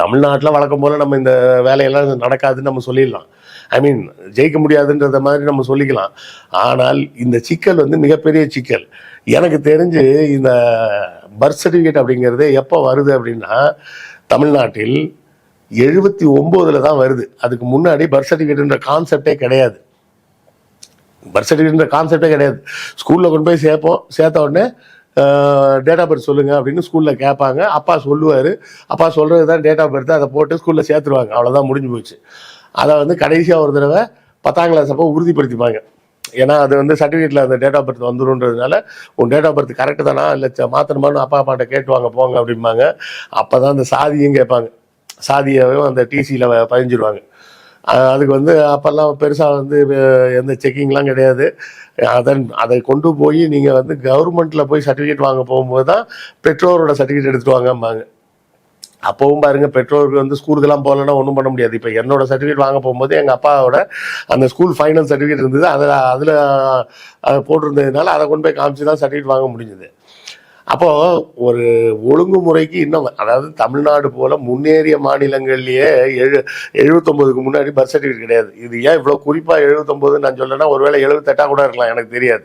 தமிழ்நாட்டில் வழக்கம் போல் நம்ம இந்த வேலையெல்லாம் நடக்காதுன்னு நம்ம சொல்லிடலாம். ஐ மீன் ஜெயிக்க முடியாதுன்றத மாதிரி நம்ம சொல்லிக்கலாம். ஆனால் இந்த சிக்கல் வந்து மிகப்பெரிய சிக்கல். எனக்கு தெரிஞ்சு இந்த பர்த் சர்டிஃபிகேட் அப்படிங்கிறது எப்போ வருது அப்படின்னா தமிழ்நாட்டில் எழுபத்தி ஒம்போதில் தான் வருது. அதுக்கு முன்னாடி பர்த் சர்டிஃபிகேட்ன்ற கான்செப்டே கிடையாது. பர்த் சர்டிஃபிகேட்ன்ற கான்செப்டே கிடையாது. ஸ்கூலில் கொண்டு போய் சேர்ப்போம் சேர்த்த உடனே டேட் ஆஃப் பர்த் சொல்லுங்கள் அப்படின்னு ஸ்கூலில் கேட்பாங்க. அப்பா சொல்லுவார். அப்பா சொல்கிறது தான் டேட் ஆஃப் பர்த் அதை போட்டு ஸ்கூலில் சேர்த்துருவாங்க. அவ்வளோதான் முடிஞ்சு போச்சு. அதை வந்து கடைசியாக ஒரு தடவை பத்தாம் கிளாஸ் அப்போ உறுதிப்படுத்திப்பாங்க. ஏன்னா அது வந்து சர்டிஃபிகேட்டில் அந்த டேட் ஆஃப் பர்த் வந்துடும்ன்றதுனால உன் டேட் ஆஃப் பர்த் கரெக்டு தானா? இல்லை மாற்றணுமான்னு அப்பா அப்பாட்ட கேட்டுவாங்க போங்க அப்படிம்பாங்க. அப்போ தான் அந்த சாதியும் கேட்பாங்க. சாதியையும் அந்த டிசியில் பதிஞ்சிருவாங்க. அதுக்கு வந்து அப்போல்லாம் பெருசாக வந்து எந்த செக்கிங்லாம் கிடையாது. அதன் அதை கொண்டு போய் நீங்கள் வந்து கவர்மெண்ட்டில் போய் சர்டிஃபிகேட் வாங்க போகும்போது தான் பெற்றோரோட சர்டிஃபிகேட் எடுத்துட்டு வாங்கம்பாங்க அப்போவும் பாருங்க பெற்றோருக்கு வந்து ஸ்கூலுக்கெல்லாம் போகலன்னா ஒன்றும் பண்ண முடியாது. இப்போ என்னோட சர்டிஃபிகேட் வாங்க போகும்போது எங்கள் அப்பாவோட அந்த ஸ்கூல் ஃபைனல் சர்டிஃபிகேட் இருந்தது. அதில் அதில் போட்டிருந்ததுனால அதை கொண்டு போய் காமிச்சு தான் சர்டிஃபிகேட் வாங்க முடிஞ்சது. அப்போ ஒரு ஒழுங்குமுறைக்கு இன்னும் அதாவது தமிழ்நாடு போல முன்னேறிய மாநிலங்கள்லயே எழு எழுபத்தொன்பதுக்கு முன்னாடி பர்த் சர்டிஃபிகேட் கிடையாது. இது ஏன் இவ்வளோ குறிப்பாக எழுபத்தொம்போது நான் சொல்லலைன்னா ஒருவேளை எழுபத்தெட்டா கூட இருக்கலாம் எனக்கு தெரியாது.